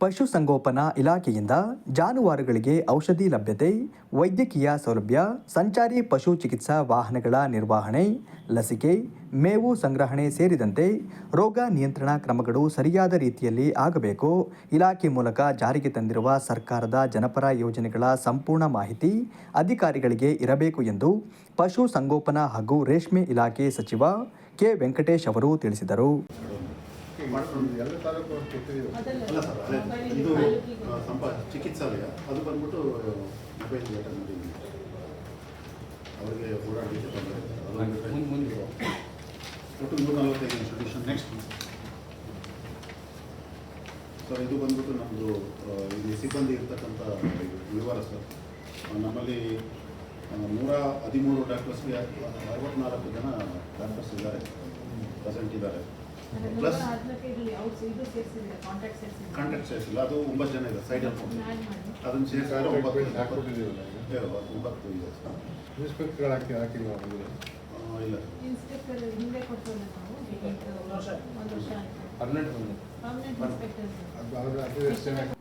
ಪಶುಸಂಗೋಪನಾ ಇಲಾಖೆಯಿಂದ ಜಾನುವಾರುಗಳಿಗೆ ಔಷಧಿ ಲಭ್ಯತೆ, ವೈದ್ಯಕೀಯ ಸೌಲಭ್ಯ, ಸಂಚಾರಿ ಪಶು ಚಿಕಿತ್ಸಾ ವಾಹನಗಳ ನಿರ್ವಹಣೆ, ಲಸಿಕೆ, ಮೇವು ಸಂಗ್ರಹಣೆ ಸೇರಿದಂತೆ ರೋಗ ನಿಯಂತ್ರಣ ಕ್ರಮಗಳು ಸರಿಯಾದ ರೀತಿಯಲ್ಲಿ ಆಗಬೇಕು. ಇಲಾಖೆ ಮೂಲಕ ಜಾರಿಗೆ ತಂದಿರುವ ಸರ್ಕಾರದ ಜನಪರ ಯೋಜನೆಗಳ ಸಂಪೂರ್ಣ ಮಾಹಿತಿ ಅಧಿಕಾರಿಗಳಿಗೆ ಇರಬೇಕು ಎಂದು ಪಶು ಸಂಗೋಪನಾ ಹಾಗೂ ರೇಷ್ಮೆ ಇಲಾಖೆ ಸಚಿವ ಕೆ ವೆಂಕಟೇಶ್ ಅವರು ತಿಳಿಸಿದರು. ಮಾಡ್ಕೊಂಡು ಎಲ್ಲ ತಾಲೂಕು ಕೊಟ್ಟಿದ್ದೀವಿ. ಅಲ್ಲ ಸರ್ ಅದೇ ಇದು ಸಂಪ ಚಿಕಿತ್ಸಾಲಯ ಅದು ಬಂದ್ಬಿಟ್ಟು ಮೊಬೈಲ್ ವೆಟರ್ನರಿ ಅವರಿಗೆ ಓಡಾಡಲಿಕ್ಕೆ ತೊಂದರೆ ಇದೆ. ಅದು ಒಂದು ಒಟ್ಟು ನೂರ ನಲವತ್ತೈದು ಇನ್ಸ್ಟಿಟ್ಯೂಷನ್ ನೆಕ್ಸ್ಟ್ ಸರ್ ಇದು ಬಂದ್ಬಿಟ್ಟು ನಮ್ಮದು ಇಲ್ಲಿ ಸಿಬ್ಬಂದಿ ಇರ್ತಕ್ಕಂಥ ವಿವರ ಸರ್. ನಮ್ಮಲ್ಲಿ ನೂರ ಹದಿಮೂರು ಡಾಕ್ಟರ್ಸ್ಗೆ ಅರವತ್ನಾಲ್ಕು ಜನ ಡಾಕ್ಟರ್ಸ್ ಇದ್ದಾರೆ ಪ್ರೆಸೆಂಟ್ ಇದ್ದಾರೆ. ಪ್ಲಸ್ ಕಾಂಟ್ಯಾಕ್ಟ್ ಸೇರಿಸಿಲ್ಲ ಅದು ಒಂಬತ್ತು ಜನ ಇದೆ ಸೈಡಲ್ಲಿ ಅದನ್ನು ಸೇರಿಸಿದ್ರೆ ಒಂಬತ್ತು ಒಂಬತ್ತು ಒಂಬತ್ತು ಇದೆ. ಇನ್ಸ್ಪೆಕ್ಟರ್ ಹಾಕಿ ಹಾಕಿಲ್ಲ ಇಲ್ಲ.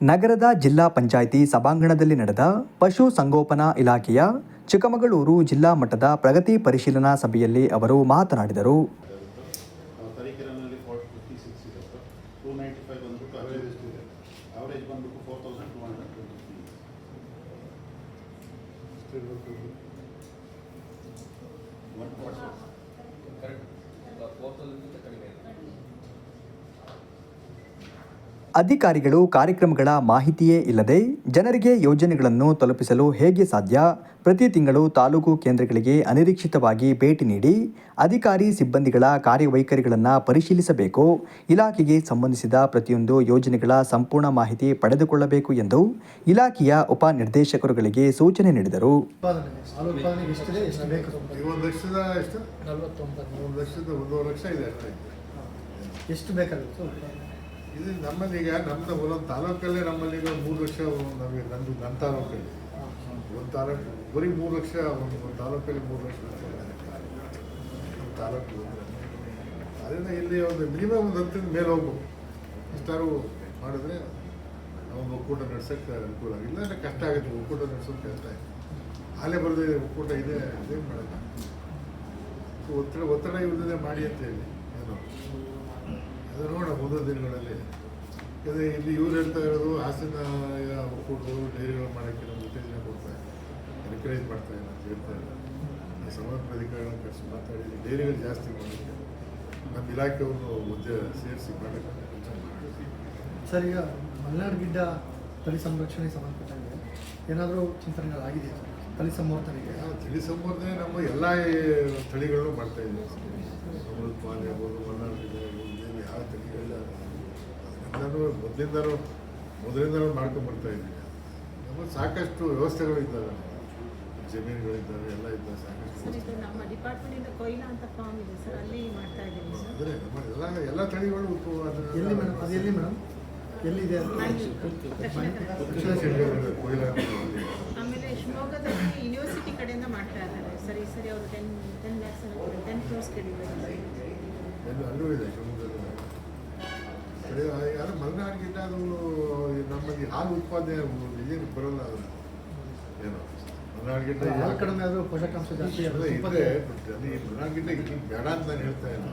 ನಗರದ ಜಿಲ್ಲಾ ಪಂಚಾಯಿತಿ ಸಭಾಂಗಣದಲ್ಲಿ ನಡೆದ ಪಶು ಸಂಗೋಪನಾ ಇಲಾಖೆಯ ಚಿಕ್ಕಮಗಳೂರು ಜಿಲ್ಲಾ ಮಟ್ಟದ ಪ್ರಗತಿ ಪರಿಶೀಲನಾ ಸಭೆಯಲ್ಲಿ ಅವರು ಮಾತನಾಡಿದರು ಆ, ತರೀಕೆರೆನಲ್ಲಿ ಫೋರ್ ಫಿಫ್ಟಿ ಸಿಕ್ಸ್ ಇದೆ ಸರ್ ಟೂ ನೈಂಟಿ ಫೈವ್ ಬಂದ್ಬಿಟ್ಟು ಅವರೇಜ್ ಎಷ್ಟಿದೆ ಅವರೇಜ್ ಬಂದ್ಬಿಟ್ಟು four thousand two hundred twenty ಎಷ್ಟು ಕರೆಕ್ಟ್ ಫೋರ್ ಪರ್ಸೆಂಟ್ ಅಧಿಕಾರಿಗಳು ಕಾರ್ಯಕ್ರಮಗಳ ಮಾಹಿತಿಯೇ ಇಲ್ಲದೆ ಜನರಿಗೆ ಯೋಜನೆಗಳನ್ನು ತಲುಪಿಸಲು ಹೇಗೆ ಸಾಧ್ಯ? ಪ್ರತಿ ತಿಂಗಳು ತಾಲೂಕು ಕೇಂದ್ರಗಳಿಗೆ ಅನಿರೀಕ್ಷಿತವಾಗಿ ಭೇಟಿ ನೀಡಿ ಅಧಿಕಾರಿ ಸಿಬ್ಬಂದಿಗಳ ಕಾರ್ಯವೈಖರಿಗಳನ್ನು ಪರಿಶೀಲಿಸಬೇಕು. ಇಲಾಖೆಗೆ ಸಂಬಂಧಿಸಿದ ಪ್ರತಿಯೊಂದು ಯೋಜನೆಗಳ ಸಂಪೂರ್ಣ ಮಾಹಿತಿ ಪಡೆದುಕೊಳ್ಳಬೇಕು ಎಂದು ಇಲಾಖೆಯ ಉಪ ನಿರ್ದೇಶಕರುಗಳಿಗೆ ಸೂಚನೆ ನೀಡಿದರು. ಎಷ್ಟು? ಬೇಕಾಗುತ್ತೆ ಇದು ನಮ್ಮಲ್ಲಿಗ ನಮ್ಮದು ಒಂದೊಂದು ತಾಲೂಕಲ್ಲೇ ನಮ್ಮಲ್ಲಿ ಮೂರು ಲಕ್ಷ ನಮಗೆ ನಂದು ನನ್ನ ತಾಲೂಕಲ್ಲಿ. ಒಂದು ತಾಲೂಕು, ಬರೀ ಮೂರು ಲಕ್ಷ, ಒಂದು ಒಂದು ತಾಲೂಕಲ್ಲಿ ಮೂರು ಲಕ್ಷ ತಾಲೂಕು. ಅದರಿಂದ ಇಲ್ಲಿ ಒಂದು ಮಿನಿಮಮ್ ಒಂದು ಹತ್ತಿನ ಮೇಲೆ ಹೋಗ್ಬೇಕು. ಇಷ್ಟಾರು ಮಾಡಿದ್ರೆ ಒಂದು ಒಕ್ಕೂಟ ನಡೆಸೋಕ್ಕೆ ಅನುಕೂಲ ಇಲ್ಲ ಅಂದರೆ ಕಷ್ಟ ಆಗುತ್ತೆ, ಒಕ್ಕೂಟ ನಡೆಸೋದು ಕಷ್ಟ ಆಯಿತು. ಅಲ್ಲೇ ಬರದೆ ಒಕ್ಕೂಟ ಇದೆ, ಅದೇನು ಮಾಡಲ್ಲ ಒತ್ತಡ ಒತ್ತಡ ಇಲ್ಲದೆ ಮಾಡಿ ಅಂತ ಹೇಳಿ. ಏನೋ? ಅದು ನೋಡ ಮುಂದಿನ ದಿನಗಳಲ್ಲಿ. ಯಾಕಂದರೆ ಇಲ್ಲಿ ಇವ್ರು ಹೇಳ್ತಾ ಇರೋದು ಹಾಸನ ಒಕ್ಕೂಟಗಳು ಡೈರಿಗಳು ಮಾಡೋಕ್ಕೆ ನಮ್ಗೆ ಉತ್ತೇಜನ ಕೊಡ್ತಾ ಎನ್ಕರೇಜ್ ಮಾಡ್ತಾ ಇಲ್ಲ ಅಂತ ಹೇಳ್ತಾ ಇಲ್ಲ ಸಮಾಜ ಅಧಿಕಾರಿಗಳನ್ನ ಕರೆಸಿ ಮಾತಾಡಿ ಡೈರಿಗಳು ಜಾಸ್ತಿ ಮಾಡಲಿಕ್ಕೆ ನಮ್ಮ ಇಲಾಖೆಯವರು ಮುದ್ದೆ ಸೇರಿಸಿ ಮಾಡೋಕ್ಕೆ ಸರ್ ಈಗ ಮಲೆನಾಡು ಗಿಡ್ಡ ತಳಿ ಸಂರಕ್ಷಣೆಗೆ ಸಂಬಂಧಪಟ್ಟಂಗೆ ಏನಾದರೂ ಚಿಂತನೆಗಳಾಗಿದೆಯಾ ತಳಿ ಸಂವರ್ಧನೆಗೆ? ನಾವು ತಳಿ ಸಂವರ್ಧನೆ ನಮ್ಮ ಎಲ್ಲ ತಳಿಗಳನ್ನು ಮಾಡ್ತಾ ಇದ್ದೀವಿ. ಅಮೃತ್ ಮಾಲೆ ಆಗ್ಬೋದು ಮಲ್ನಾಡು ಗಿಡ ಯಾವ ತಳಿಗಳ ಅದನ್ನೆಲ್ಲನೂ ಮೊದಲಿಂದನೂ ಮೊದಲಿಂದನೂ ಮಾಡ್ಕೊಂಡು ಬರ್ತಾ ಇದ್ದೀವಿ. ನಮ್ಮಲ್ಲಿ ಸಾಕಷ್ಟು ವ್ಯವಸ್ಥೆಗಳು ಇದ್ದಾವೆ ಜಮೀನುಗಳಿದ್ದಾವೆ ಎಲ್ಲ ಇದ್ದಾವೆ ಸಾಕಷ್ಟು ಸರ್ ಇದು ನಮ್ಮ ಡಿಪಾರ್ಟ್ಮೆಂಟ್ ಇಂದ ಕೊಯ್ಲಾ ಅಂತ ಫಾರ್ಮ್ ಇದೆ ಸರ್ ಅಲ್ಲಿ ಮಾಡ್ತಾ ಇದ್ದೀವಿ ಸರ್. ಅಂದರೆ ನಮ್ಮ ಎಲ್ಲ ಎಲ್ಲ ತಳಿಗಳು ಎಲ್ಲಿ ಮೇಡಮ್? ಅದು ಎಲ್ಲಿ ಮೇಡಮ್? ಎಲ್ಲಿದೆ ಕೊಯ್ಲು. ಆಮೇಲೆ ಶಿವಮೊಗ್ಗದಲ್ಲಿ ಯೂನಿವರ್ಸಿಟಿ ಕಡೆಯಿಂದ ಮಾಡ್ತಾ ಇದ್ದಾರೆ ಸರಿ. ಸರಿ ಅವರು ten ten lakhs ten crores ಕೇಳಿದ್ದಾರೆ. ಎಲ್ಲೂ ಅಲ್ಲೂ ಇದೆ. ಅದು ನಮ್ಮಲ್ಲಿ ಹಾಲು ಉತ್ಪಾದನೆ ಏನು ಬರೋಲ್ಲ ಅದು. ಏನೋ? ಮಲೆನಾಡಿಗಿಂತ ಹಾಲು ಕಡಿಮೆ ಆದರೂ ಪೋಷಕಾಂಶ ಜಾಸ್ತಿ ಇದೆ. but ಅಲ್ಲಿ ಮಲೆನಾಡಿಗಿಂತ ಇಲ್ಲಿ ಬೇಡ ಅಂತ ನಾನು ಹೇಳ್ತಾ ಇಲ್ಲ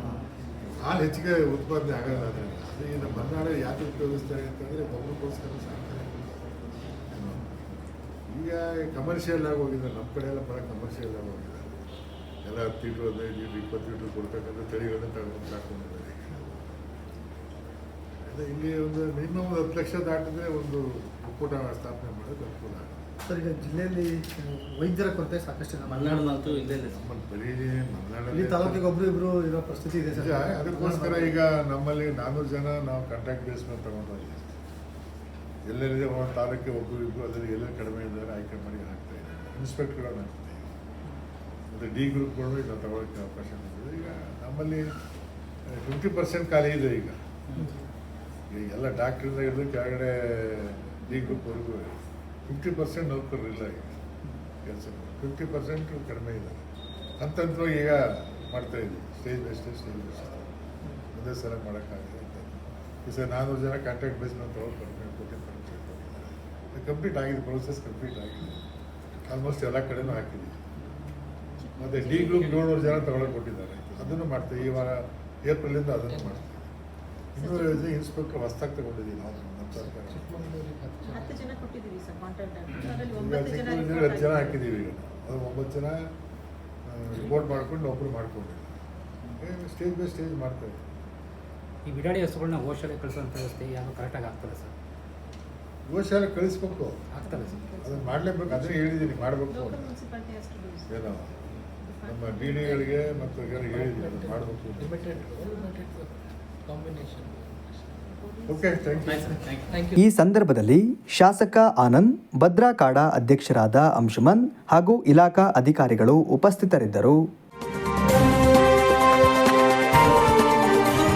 ಹಾಲು ಹೆಚ್ಚಿಗೆ ಉತ್ಪಾದನೆ ಆಗಲ್ಲ ಅದರಿಂದ ಅದು ನಮ್ಮ ಮಲೆನಾಡು ಯಾಕೆ ಉಪಯೋಗಿಸ್ತಾರೆ ಅಂತಂದರೆ ಗೊಬ್ಬರಕ್ಕೋಸ್ಕರ ಸಾಕ್ತಾರೆ ಏನೋ. ಈಗ ಕಮರ್ಷಿಯಲ್ ಆಗಿ ಹೋಗಿದೆ. ನಮ್ಮ ಕಡೆ ಎಲ್ಲ ಬರೋ ಕಮರ್ಷಿಯಲ್ ಆಗಿ ಹೋಗಿದೆ. ಎಲ್ಲ ಹತ್ತು ಲೀಟ್ರ್ ಹದಿನೈದು ಲೀಟ್ರ್ ಇಪ್ಪತ್ತು ಲೀಟ್ರ್ ಕೊಡ್ತಕ್ಕಂಥ ತಳಿಗಳನ್ನ ತಗೊಂಡು ಸಾಕೊಂಡಿದ್ದಾರೆ. ಇಲ್ಲಿ ಒಂದು ಮಿನಿಮಮ್ ಒಂದು ಹತ್ತು ಲಕ್ಷ ದಾಟಿದ್ರೆ ಒಂದು ಒಕ್ಕೂಟ ಸ್ಥಾಪನೆ ಮಾಡೋದು ಅನುಕೂಲ ಆಗುತ್ತೆ. ಸರ್ ಈಗ ಜಿಲ್ಲೆಯಲ್ಲಿ ವೈದ್ಯರ ಕೊರತೆ ಸಾಕಷ್ಟು ಇದೆ. ಮಲೆನಾಡಿನಂತೂ ಇಲ್ಲೇ ಇದೆ ನಮ್ಮಲ್ಲಿ ಬರೀ ಮಲೆನಾಡಲ್ಲಿ ತಾಲೂಕಿಗೆ ಒಬ್ರು ಇಬ್ರು ಇರೋ ಪರಿಸ್ಥಿತಿ ಇದೆ ಸರ್. ಅದಕ್ಕೋಸ್ಕರ ಈಗ ನಮ್ಮಲ್ಲಿ ನಾನ್ನೂರು ಜನ ನಾವು ಕಾಂಟ್ಯಾಕ್ಟ್ ಬೇಸ್ ಮೇಲೆ ತಗೊಂಡೋಗಿ ಎಲ್ಲೆಲ್ಲಿದೆ ಒಂದು ತಾಲೂಕಿಗೆ ಒಬ್ಬರು ಇಬ್ಬರು ಅದರಲ್ಲಿ ಎಲ್ಲ ಕಡಿಮೆ ಇದ್ದಾರೆ ಆಯ್ಕೆ ಮಾಡಿ ಹಾಕ್ತಾ ಇದ್ದಾರೆ. ಇನ್ಸ್ಪೆಕ್ಟರ್ಗಳನ್ನ ಹಾಕ್ತಾ ಮತ್ತು ಡಿ ಗ್ರೂಪ್ಗಳು ಈಗ ತಗೊಳ್ಳೋಕ್ಕೆ ಅವಕಾಶ ಇದೆ ಈಗ ನಮ್ಮಲ್ಲಿ ಟ್ವೆಂಟಿ ಪರ್ಸೆಂಟ್ ಖಾಲಿ ಇದೆ ಈಗ. ಈಗ ಎಲ್ಲ ಡಾಕ್ಟ್ರಿಂದ ಹಿಡಿದು ಕೆಳಗಡೆ ಡಿ ಗ್ರೂಪ್ವರೆಗೂ ಫಿಫ್ಟಿ ಪರ್ಸೆಂಟ್ ನೌಕರರು ಇಲ್ಲ ಈಗ. ಕೆಲಸ ಫಿಫ್ಟಿ ಪರ್ಸೆಂಟ್ ಕಡಿಮೆ ಇದೆ. ಅಂತ ಹಂತವಾಗಿ ಈಗ ಮಾಡ್ತಾ ಇದ್ದೀವಿ. Stage by stage stage by stage ಒಂದೇ ಸಲ ಮಾಡೋಕ್ಕಾಗಲಿ ಅಂತ. ಈ ಸರ್ ನಾನ್ನೂರು ಜನ ಕಾಂಟ್ಯಾಕ್ಟ್ ಬೇಸ್ ಮೇಲೆ ತೊಗೊಂಡು ಕಡಿಮೆ ಕೊಟ್ಟು ಕಂಪ್ಲೀಟ್ ಆಗಿದೆ ಪ್ರೊಸೆಸ್ ಕಂಪ್ಲೀಟ್ ಆಗಿದೆ. ಆಲ್ಮೋಸ್ಟ್ ಎಲ್ಲ ಕಡೆನೂ ಹಾಕಿದ್ದೀವಿ. ಮತ್ತು ಡಿ ಗ್ರೂಪ್ ಏಳ್ನೂರು ಜನ ತೊಗೊಳಕ್ಕೆ ಕೊಟ್ಟಿದ್ದಾರೆ. ಅದನ್ನು ಮಾಡ್ತೀವಿ. ಈ ವಾರ ಏಪ್ರಿಲಿಂದ ಅದನ್ನು ಮಾಡ್ತೀವಿ. ಇನ್ನೂರು ಜನ ಇನ್ಸ್ಪೆಕ್ಟರ್ ಹೊಸ್ದಾಗಿ ತಗೊಂಡಿದ್ದೀವಿ ನಾವು ನಮ್ಮ ಸರ್ಕಾರ ಹತ್ತು ಜನ. ಕೊಟ್ಟಿದ್ದೀವಿ ಸರ್ ಕಾಂಟ್ರಾಕ್ಟ್ ಅದರಲ್ಲಿ ಒಂಬತ್ತು ಜನ ಚಿಕ್ಕಮಗಳೂರಿನಲ್ಲಿ ಹತ್ತು ಜನ ಹಾಕಿದ್ದೀವಿ ಈಗ. ಅದು ಒಂಬತ್ತು ಜನ ರಿಪೋರ್ಟ್ ಮಾಡ್ಕೊಂಡು ಒಬ್ಬರು ಮಾಡ್ಕೊಂಡಿಲ್ಲ ಸ್ಟೇಜ್ ಬೈ ಸ್ಟೇಜ್ ಮಾಡ್ತೇವೆ ಈ ಬಿಡಾಡಿ ಹಸುಗಳನ್ನ ಹೋಶಾಲೆ ಕಳಿಸೋಂಥ ವ್ಯವಸ್ಥೆ ಯಾವ ಕರೆಕ್ಟಾಗಿ ಆಗ್ತದೆ ಸರ್? ಗೋಶಾಲೆ ಕಳಿಸ್ಬೇಕು. ಆಗ್ತದೆ ಸರ್. ಅದನ್ನು ಮಾಡಲೇಬೇಕು. ಅದನ್ನೇ ಹೇಳಿದ್ದೀನಿ ಮಾಡಬೇಕು ಲೋಕಲ್ ಮುನ್ಸಿಪಾಲಿಟಿ ಅಷ್ಟು do, ಏನೋ. ನಮ್ಮ ಡಿ ಡಿಗಳಿಗೆ ಮತ್ತು ಹೇಳಿದ್ದೀನಿ ಅದನ್ನು ಮಾಡಬೇಕು ಈ ಸಂದರ್ಭದಲ್ಲಿ ಶಾಸಕ ಆನಂದ್ ಭದ್ರಾ ಕಾಡಾ ಅಧ್ಯಕ್ಷರಾದ ಅಂಶುಮನ್ ಹಾಗೂ ಇಲಾಖಾ ಅಧಿಕಾರಿಗಳು ಉಪಸ್ಥಿತರಿದ್ದರು.